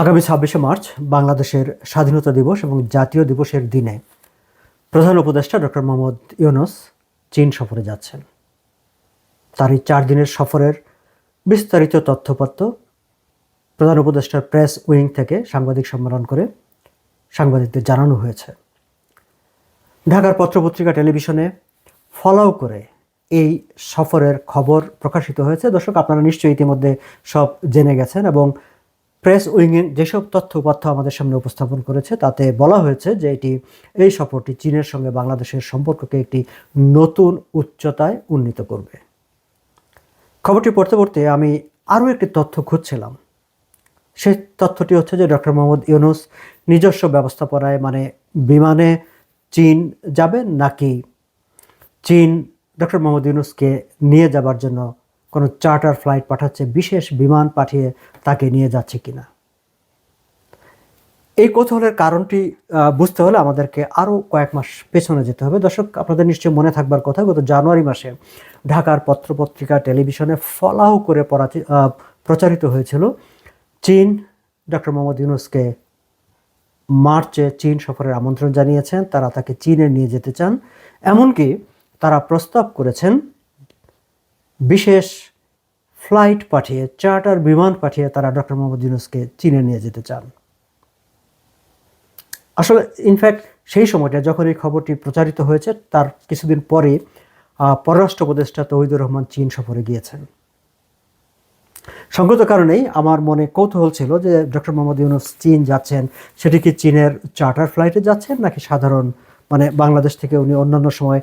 আগামী ছাব্বিশে মার্চ বাংলাদেশের স্বাধীনতা দিবস এবং জাতীয় দিবসের দিনে প্রধান উপদেষ্টা ডক্টর মোহাম্মদ ইউনুস চীন সফরে যাচ্ছেন। তার এই চার দিনের সফরের বিস্তারিত তথ্যপত্র প্রধান উপদেষ্টার প্রেস উইং থেকে সাংবাদিক সম্মেলন করে সাংবাদিকদের জানানো হয়েছে। ঢাকার পত্রপত্রিকা টেলিভিশনে ফলাও করে এই সফরের খবর প্রকাশিত হয়েছে। দর্শক, আপনারা নিশ্চয়ই ইতিমধ্যে সব জেনে গেছেন এবং প্রেস উইংয়ের যেসব তথ্য উপাত্য আমাদের সামনে উপস্থাপন করেছে, তাতে বলা হয়েছে যে এটি, এই সফরটি চীনের সঙ্গে বাংলাদেশের সম্পর্ককে একটি নতুন উচ্চতায় উন্নীত করবে। খবরটি পড়তে পড়তে আমি আরও একটি তথ্য খুঁজছিলাম। সেই তথ্যটি হচ্ছে যে ডক্টর মোহাম্মদ ইউনুস নিজস্ব ব্যবস্থাপনায় মানে বিমানে চীন যাবেন নাকি চীন ডক্টর মোহাম্মদ ইউনুসকে নিয়ে যাবার জন্য কোনো চার্টার ফ্লাইট পাঠাচ্ছে, বিশেষ বিমান পাঠিয়ে তাকে নিয়ে যাচ্ছে কিনা। এই কৌতূহলের কারণটি বুঝতে হলে আমাদেরকে আরও কয়েক মাস পেছনে যেতে হবে। দর্শক, আপনাদের নিশ্চয়ই মনে থাকবার কথা, গত জানুয়ারি মাসে ঢাকার পত্রপত্রিকা টেলিভিশনে ফলাও করে প্রচারিত হয়েছিল। চীন ডক্টর মোহাম্মদ ইউনুসকে মার্চে চীন সফরের আমন্ত্রণ জানিয়েছেন, তারা তাকে চীনে নিয়ে যেতে চান। এমনকি তারা প্রস্তাব করেছেন বিশেষ ফ্লাইট পাঠিয়ে, চার্টার বিমান পাঠিয়ে তারা ডক্টর মোহাম্মদ ইউনুসকে চীনে নিয়ে যেতে চান। আসলে ইনফ্যাক্ট সেই সময়টা যখন এই খবরটি প্রচারিত হয়েছে, তার কিছুদিন পরে পররাষ্ট্র উপদেষ্টা তহিদুর রহমান চীন সফরে গিয়েছেন। সঙ্গত কারণেই আমার মনে কৌতূহল ছিল যে, ডক্টর মোহাম্মদ ইউনুস চীন যাচ্ছেন, সেটি কি চীনের চার্টার ফ্লাইটে যাচ্ছেন, নাকি সাধারণ মানে বাংলাদেশ থেকে উনি অন্যান্য সময়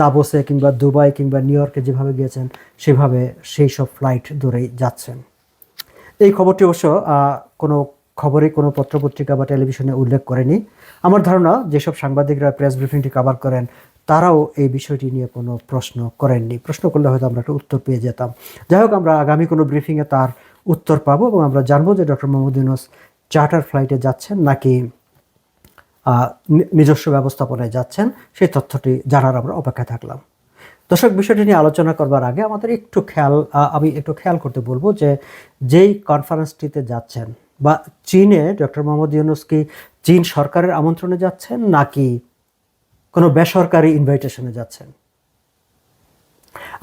দাবোসে কিংবা দুবাই কিংবা নিউ ইয়র্কে যেভাবে গিয়েছেন, সেভাবে সেই সব ফ্লাইট ধরেই যাচ্ছেন। এই খবরটি অবশ্য কোনো খবরে, কোনো পত্রপত্রিকা বা টেলিভিশনে উল্লেখ করেনি। আমার ধারণা, যেসব সাংবাদিকরা প্রেস ব্রিফিংটি কভার করেন, তারাও এই বিষয়টি নিয়ে কোনো প্রশ্ন করেননি। প্রশ্ন করলে হয়তো আমরা একটা উত্তর পেয়ে যেতাম। যাই হোক, আমরা আগামী কোনো ব্রিফিংয়ে তার উত্তর পাবো এবং আমরা জানব যে ডক্টর মোহাম্মদ ইউনুস চার্টার ফ্লাইটে যাচ্ছেন নাকি নিজস্ব ব্যবস্থাপনায় যাচ্ছেন, সেই তথ্যটি জানার আমরা অপেক্ষায় থাকলাম। দর্শক, বিষয়টি নিয়ে আলোচনা করবার আগে আমাদের একটু খেয়াল আমি একটু খেয়াল করতে বলব যে যেই কনফারেন্সটিতে যাচ্ছেন বা চীনে ডক্টর মোহাম্মদ ইউনুস কি চীন সরকারের আমন্ত্রণে যাচ্ছেন নাকি কোনো বেসরকারি ইনভাইটেশনে যাচ্ছেন?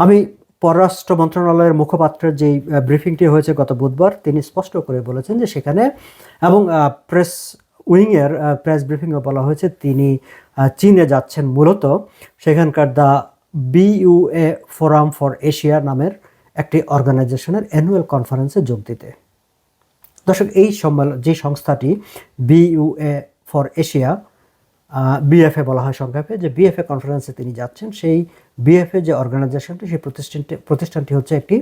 আমি পররাষ্ট্র মন্ত্রণালয়ের মুখপাত্রের যেই ব্রিফিংটি হয়েছে গত বুধবার, তিনি স্পষ্ট করে বলেছেন যে সেখানে এবং প্রেস উইংয়ের প্রেস ব্রিফিংয়ে বলা হয়েছে তিনি চীনে যাচ্ছেন মূলত। সেখানকার the Boao forum for Asia নামের একটি অর্গানাইজেশনের অ্যানুয়াল কনফারেন্সে যোগ দিতে। দর্শক, এই সম্মেলন যে সংস্থাটি বিইউএ ফর এশিয়া বিএফএ বলা হয় সংক্ষেপে, যে বিএফএ কনফারেন্সে তিনি যাচ্ছেন, সেই বিএফএ যে অর্গানাইজেশনটি সেই প্রতিষ্ঠানটি প্রতিষ্ঠানটি হচ্ছে একটি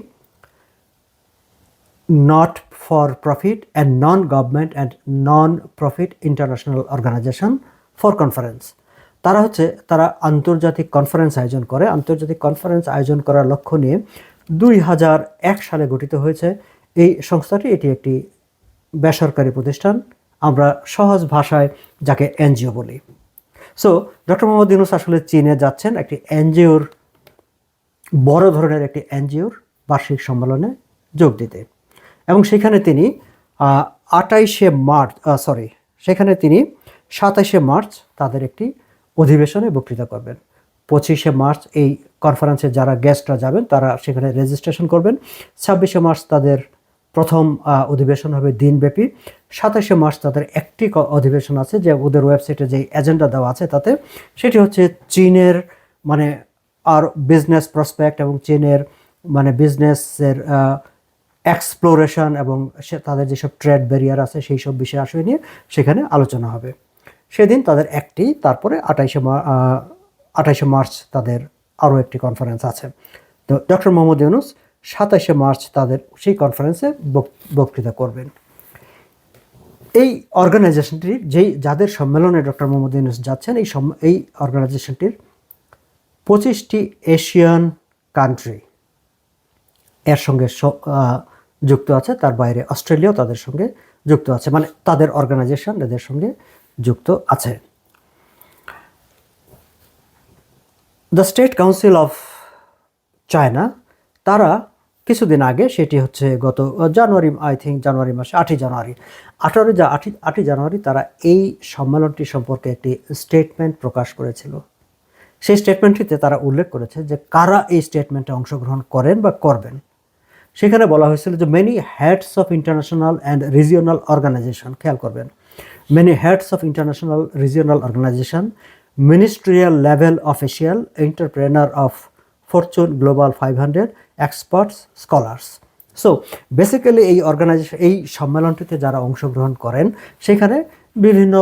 not for profit and non government and non profit international organisation for conference তারা হচ্ছে, তারা আন্তর্জাতিক কনফারেন্স আয়োজন করে। আন্তর্জাতিক কনফারেন্স আয়োজন করার লক্ষ্য নিয়ে দুই হাজার এক সালে গঠিত হয়েছে। এই সংস্থাটি এটি একটি বেসরকারি প্রতিষ্ঠান। আমরা সহজ ভাষায় যাকে এনজিও বলি। সো ডক্টর মোহাম্মদ ইউনুস আসলে চীনে যাচ্ছেন একটি এনজিওর, বড় ধরনের একটি এনজিওর বার্ষিক সম্মেলনে যোগ দিতে। এবং সেখানে তিনি আটাইশে মার্চ সরি সেখানে তিনি সাতাইশে মার্চ তাদের একটি অধিবেশনে বক্তৃতা করবেন। পঁচিশে মার্চ এই কনফারেন্সে যারা গেস্টরা যাবেন, তারা সেখানে রেজিস্ট্রেশন করবেন। ছাব্বিশে মার্চ তাদের প্রথম অধিবেশন হবে দিনব্যাপী। সাতাশে মার্চ তাদের একটি অধিবেশন আছে যে ওদের ওয়েবসাইটে যে এজেন্ডা দেওয়া আছে তাতে, সেটি হচ্ছে চীনের মানে আর বিজনেস প্রসপেক্ট এবং চীনের মানে বিজনেসের এক্সপ্লোরেশন এবং তাদের যেসব ট্রেড ব্যারিয়ার আছে, সেই সব বিষয় আসে নিয়ে সেখানে আলোচনা হবে। সেদিন তাদের একটি, তারপরে আঠাইশে আঠাইশে মার্চ তাদের আরও একটি কনফারেন্স আছে। তো ডক্টর মোহাম্মদ ইউনুস সাতাশে মার্চ তাদের সেই কনফারেন্সে বক- বক্তৃতা করবেন। এই অর্গানাইজেশনটির যেই, যাদের সম্মেলনে ডক্টর মোহাম্মদ ইউনুস যাচ্ছেন, এই এই অর্গানাইজেশনটির পঁচিশটি এশিয়ান কান্ট্রি এর সঙ্গে যুক্ত আছে, তার বাইরে অস্ট্রেলিয়াও তাদের সঙ্গে যুক্ত আছে মানে তাদের অর্গানাইজেশন এদের সঙ্গে যুক্ত আছে। The State Council of China তারা কিছুদিন আগে, সেটি হচ্ছে গত জানুয়ারি আই থিঙ্ক জানুয়ারি মাসে, আটই জানুয়ারি আঠারো যা আটই আটই জানুয়ারি তারা এই সম্মেলনটি সম্পর্কে একটি স্টেটমেন্ট প্রকাশ করেছিল। সেই স্টেটমেন্টটিতে তারা উল্লেখ করেছে যে কারা এই স্টেটমেন্টে অংশগ্রহণ করেন বা করবেন। সেখানে বলা হয়েছিল যে many heads of international and regional organisation খেয়াল করবেন। Many heads of international regional organisation ministerial level official entrepreneur of Fortune global five hundred experts scholars so basically এই অর্গানাইজেশন এই সম্মেলনটিতে যারা অংশগ্রহণ করেন, সেখানে বিভিন্ন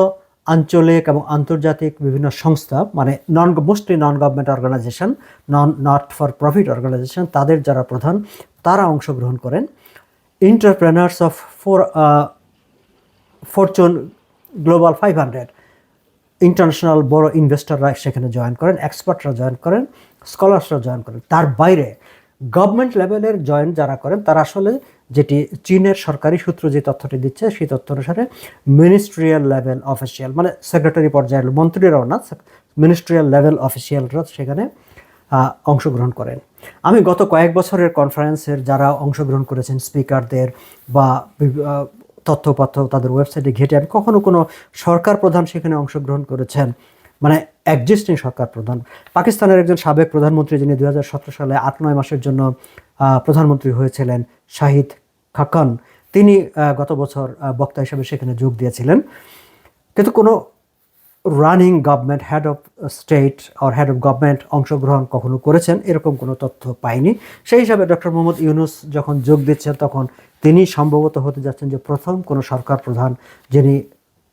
আঞ্চলিক এবং আন্তর্জাতিক বিভিন্ন সংস্থা মানে non mostly non government organisation non not for profit organisation তাদের যারা প্রধান তারা অংশগ্রহণ করেন। Entrepreneurs of four Fortune global five hundred international বড় ইনভেস্টররা সেখানে জয়েন করেন এক্সপার্টরা জয়েন করেন স্কলার্সরা জয়েন করেন। তার বাইরে গভর্নমেন্ট লেভেলের জয়েন যারা করেন, তারা আসলে যেটি চীনের সরকারি সূত্র যে তথ্যটি দিচ্ছে, সেই তথ্য অনুসারে মিনিস্ট্রিয়াল লেভেল অফিসিয়াল মানে সেক্রেটারি পর্যায়ের মন্ত্রীরাও না মিনিস্ট্রিয়াল লেভেল অফিসিয়ালরা সেখানে অংশগ্রহণ করেন। আমি গত কয়েক বছরের কনফারেন্সের যারা অংশগ্রহণ করেছেন স্পিকারদের বা তথ্যপত্র তাদের ওয়েবসাইটে ঘেটে, আমি কখনো কোনো সরকার প্রধান সেখানে অংশগ্রহণ করেছেন মানে একজিস্টিং সরকার প্রধান। পাকিস্তানের একজন সাবেক প্রধানমন্ত্রী যিনি দু হাজার সতেরো সালে আট, নয় মাসের জন্য প্রধানমন্ত্রী হয়েছিলেন, শাহিদ খাকান, তিনি গত বছর বক্তা হিসেবে সেখানে যোগ দিয়েছিলেন। কিন্তু কোনো running government head of state R head of government অংশগ্রহণ কখনো করেছেন? এরকম কোনো তথ্য পাইনি। সেই হিসাবে ডক্টর মোহাম্মদ ইউনুস যখন যোগ দিচ্ছেন, তখন তিনি সম্ভবত হতে যাচ্ছেন যে প্রথম কোনো সরকার প্রধান যিনি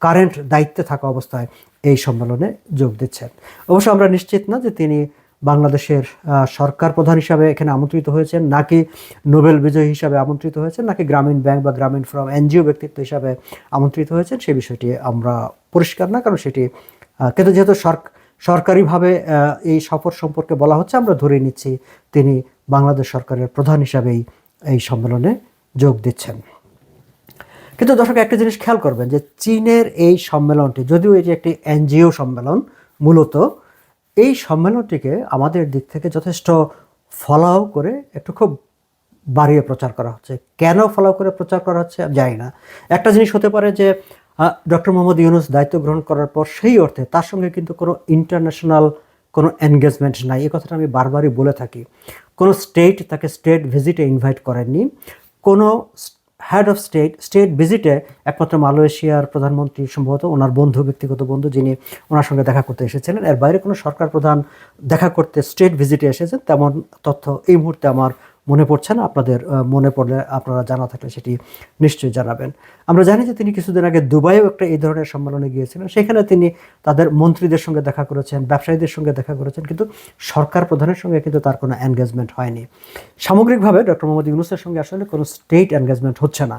কারেন্ট দায়িত্বে থাকা অবস্থায় এই সম্মেলনে যোগ দিচ্ছেন। অবশ্য আমরা নিশ্চিত না যে তিনি বাংলাদেশের সরকার প্রধান হিসাবে এখানে আমন্ত্রিত হয়েছেন, নাকি নোবেল বিজয়ী হিসাবে আমন্ত্রিত হয়েছেন, নাকি গ্রামীণ ব্যাংক বা গ্রামীণ ফ্রম এনজিও ব্যক্তিত্ব হিসাবে আমন্ত্রিত হয়েছেন সেই বিষয়টি আমরা পরিষ্কার না, কারণ সেটি কিন্তু যেহেতু সরকারিভাবে এই সফর সম্পর্কে বলা হচ্ছে, আমরা ধরে নিচ্ছি তিনি বাংলাদেশ সরকারের প্রধান হিসাবেই এই সম্মেলনে যোগ দিচ্ছেন। কিন্তু দর্শক, একটা জিনিস খেয়াল করবেন যে চীনের এই সম্মেলনটি, যদিও এটি একটি এনজিও সম্মেলন, মূলত এই সম্মেলনটিকে আমাদের দিক থেকে যথেষ্ট ফলাও করে একটু খুব বাড়িয়ে প্রচার করা হচ্ছে। কেন ফলাও করে প্রচার করা হচ্ছে জানি না। একটা জিনিস হতে পারে যে ডক্টর মোহাম্মদ ইউনুস দায়িত্ব গ্রহণ করার পর সেই অর্থে তার সঙ্গে কিন্তু কোনো ইন্টারন্যাশনাল কোনো এনগেজমেন্ট নাই। এ কথাটা আমি বারবারই বলে থাকি। কোনো স্টেট তাকে স্টেট ভিজিটে ইনভাইট করেননি। কোনো হেড অফ স্টেট স্টেট ভিজিটে একমাত্র মালয়েশিয়ার প্রধানমন্ত্রী সম্ভবত ওনার বন্ধু, ব্যক্তিগত বন্ধু যিনি ওনার সঙ্গে দেখা করতে এসেছিলেন। এর বাইরে কোনো সরকার প্রধান দেখা করতে স্টেট ভিজিটে এসেছেন, তেমন তথ্য এই মুহূর্তে আমার মনে পড়ছে না? আপনাদের মনে পড়লে আপনারা জানা থাকলে সেটি নিশ্চয়ই জানাবেন। আমরা জানি যে তিনি কিছুদিন আগে দুবাইও একটা এই ধরনের সম্মেলনে গিয়েছিলেন। সেখানে তিনি তাদের মন্ত্রীদের সঙ্গে দেখা করেছেন, ব্যবসায়ীদের সঙ্গে দেখা করেছেন, কিন্তু সরকার প্রধানের সঙ্গে কিন্তু তার কোনো এনগেজমেন্ট হয়নি। সামগ্রিকভাবে ডক্টর মোহাম্মদ ইউনুসের সঙ্গে আসলে কোনো স্টেট এনগেজমেন্ট হচ্ছে না।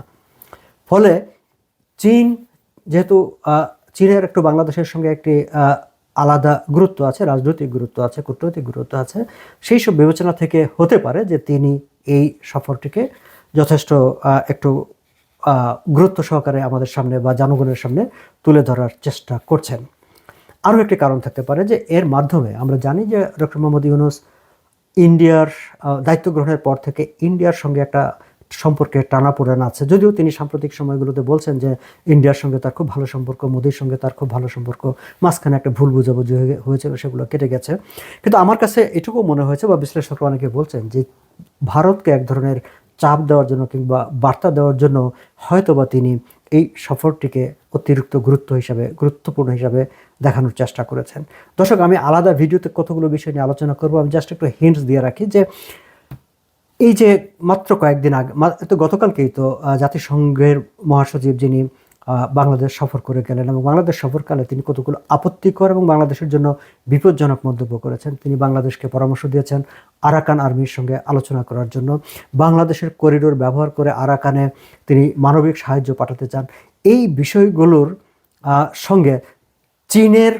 ফলে চীন, যেহেতু চীনের একটু বাংলাদেশের সঙ্গে একটি আলাদা গুরুত্ব আছে, রাজনৈতিক গুরুত্ব আছে, কূটনৈতিক গুরুত্ব আছে। সেই সব বিবেচনা থেকে হতে পারে যে তিনি এই সফরটিকে যথেষ্ট একটু গুরুত্ব সহকারে আমাদের সামনে বা জনগণের সামনে তুলে ধরার চেষ্টা করছেন। আরও একটি কারণ থাকতে পারে যে এর মাধ্যমে আমরা জানি যে ডক্টর মোহাম্মদ ইউনুস ইন্ডিয়ার দায়িত্ব গ্রহণের পর থেকে ইন্ডিয়ার সঙ্গে একটা সম্পর্কে টানাপোড়েন আছে। যদিও তিনি সাম্প্রতিক সময়গুলোতে বলছেন যে ইন্ডিয়ার সঙ্গে তার খুব ভালো সম্পর্ক, মোদির সঙ্গে তার খুব ভালো সম্পর্ক, মাঝখানে একটা ভুল বুঝাবুঝি হয়েছিল, সেগুলো কেটে গেছে। কিন্তু আমার কাছে এটুকু মনে হয়েছে বা বিশ্লেষকরা অনেকে বলছেন যে ভারতকে এক ধরনের চাপ দেওয়ার জন্য কিংবা বার্তা দেওয়ার জন্য হয়তোবা তিনি এই সফরটিকে অতিরিক্ত গুরুত্ব হিসাবে, গুরুত্বপূর্ণ হিসাবে দেখানোর চেষ্টা করেছেন। দর্শক, আমি আলাদা ভিডিওতে কতগুলো বিষয় নিয়ে আলোচনা করব, আমি জাস্ট একটু হিন্টস দিয়ে রাখি যে এই যে মাত্র কয়েকদিন আগে তো গতকালকেই তো জাতিসংঘের মহাসচিব যিনি বাংলাদেশ সফর করে গেলেন এবং বাংলাদেশ সফরকালে তিনি কতগুলো আপত্তিকর এবং বাংলাদেশের জন্য বিপজ্জনক মন্তব্য করেছেন। তিনি বাংলাদেশকে পরামর্শ দিয়েছেন আরাকান আর্মির সঙ্গে আলোচনা করার জন্য। বাংলাদেশের করিডোর ব্যবহার করে আরাকানে তিনি মানবিক সাহায্য পাঠাতে চান। এই বিষয়গুলোর সঙ্গে চীনের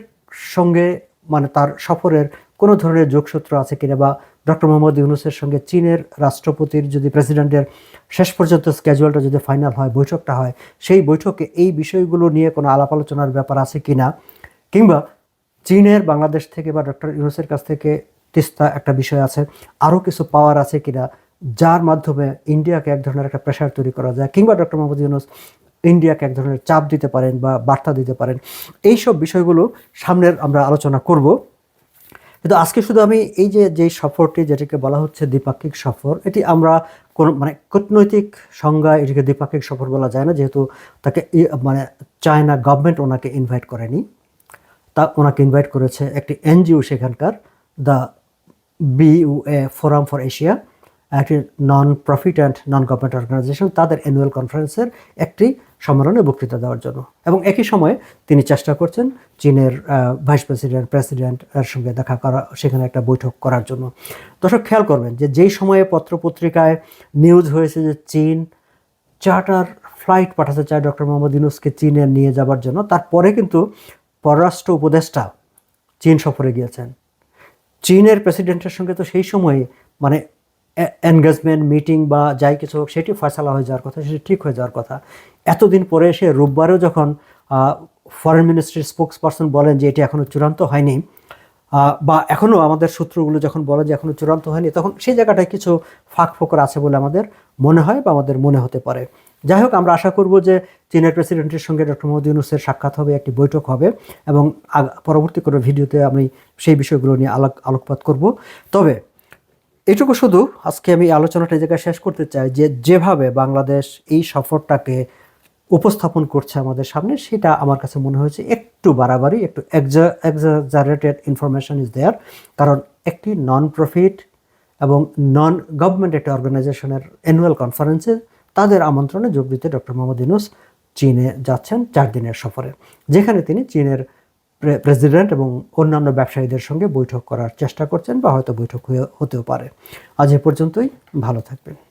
সঙ্গে মানে তার সফরের কোনো ধরনের যোগসূত্র আছে কিনা বা ডক্টর মোহাম্মদ ইউনুসের সঙ্গে চীনের রাষ্ট্রপতির যদি প্রেসিডেন্টের শেষ পর্যন্ত স্ক্যাজুয়ালটা যদি ফাইনাল হয়, বৈঠকটা হয়, সেই বৈঠকে এই বিষয়গুলো নিয়ে কোনো আলাপ আলোচনার ব্যাপার আছে কি না কিংবা চীনের, বাংলাদেশ থেকে বা ডক্টর ইউনুসের কাছ থেকে তিস্তা একটা বিষয় আছে, আরও কিছু পাওয়ার আছে কিনা? যার মাধ্যমে ইন্ডিয়াকে এক ধরনের একটা প্রেশার তৈরি করা যায়, কিংবা ডক্টর মোহাম্মদ ইউনুস ইন্ডিয়াকে এক ধরনের চাপ দিতে পারেন বা বার্তা দিতে পারেন। এইসব বিষয়গুলো সামনের আমরা আলোচনা করব। কিন্তু আজকে শুধু আমি এই যে যে সফরটি যেটাকে বলা হচ্ছে দ্বিপাক্ষিক সফর, এটি আমরা কোন মানে কূটনৈতিক সংজ্ঞা এটিকে দ্বিপাক্ষিক সফর বলা যায় না, যেহেতু তাকে মানে চায়না গভর্নমেন্ট ওনাকে ইনভাইট করেনি। তা ওনাকে ইনভাইট করেছে একটি এনজিও সেখানকার, the Boao forum for Asia একটি non profit and non government organisation তাদের অ্যানুয়াল কনফারেন্সের একটি সম্মেলনে বক্তৃতা দেওয়ার জন্য। এবং একই সময়ে তিনি চেষ্টা করছেন চীনের ভাইস প্রেসিডেন্ট প্রেসিডেন্ট এর সঙ্গে দেখা করা, সেখানে একটা বৈঠক করার জন্য। দর্শক, খেয়াল করবেন যে যেই সময়ে পত্রপত্রিকায় নিউজ হয়েছে যে চীন চার্টার ফ্লাইট পাঠাতে চায় ডক্টর মোহাম্মদ ইউনুসকে চীনে নিয়ে যাবার জন্য, তারপরে কিন্তু পররাষ্ট্র উপদেষ্টা চীন সফরে গিয়েছেন। চীনের প্রেসিডেন্টের সঙ্গে তো সেই সময়ে মানে এনগেজমেন্ট মিটিং বা যাই কিছু হোক, সেটি ফয়সালা হয়ে যাওয়ার কথা, সেটি ঠিক হয়ে যাওয়ার কথা। এতদিন পরে এসে রোববারেও যখন ফরেন মিনিস্ট্রির স্পোক্স পারসন বলেন যে এটি এখনও চূড়ান্ত হয়নি বা এখনও আমাদের সূত্রগুলো যখন বলে যে এখনও চূড়ান্ত হয়নি, তখন সেই জায়গাটায় কিছু ফাঁক ফোকর আছে বলে আমাদের মনে হয় বা আমাদের মনে হতে পারে। যাই হোক, আমরা আশা করব যে চীনের প্রেসিডেন্টের সঙ্গে ডক্টর মোহাম্মদ ইউনুসের সাক্ষাৎ হবে, একটি বৈঠক হবে, এবং পরবর্তী কোনো ভিডিওতে আমি সেই বিষয়গুলো নিয়ে আলোক, আলোকপাত করব। তবে এটুকু শুধু আজকে আমি আলোচনাটা এই জায়গায় শেষ করতে চাই যে যেভাবে বাংলাদেশ এই সফরটাকে উপস্থাপন করছে আমাদের সামনে, সেটা আমার কাছে মনে হয়েছে একটু বাড়াবাড়ি, একটু এক্সাজারেটেড ইনফরমেশন ইজ দেয়ার কারণ একটি নন প্রফিট এবং নন গভর্নমেন্ট একটা অর্গানাইজেশনের অ্যানুয়াল কনফারেন্সে তাদের আমন্ত্রণে যোগ দিতে ডক্টর মোহাম্মদ ইউনুস চীনে যাচ্ছেন চার দিনের সফরে, যেখানে তিনি চীনের প্রেসিডেন্ট এবং অন্যান্য ব্যবসায়ীদের সঙ্গে বৈঠক করার চেষ্টা করছেন বা হয়তো বৈঠক হতেও পারে। আজ এ পর্যন্তই, ভালো থাকবেন।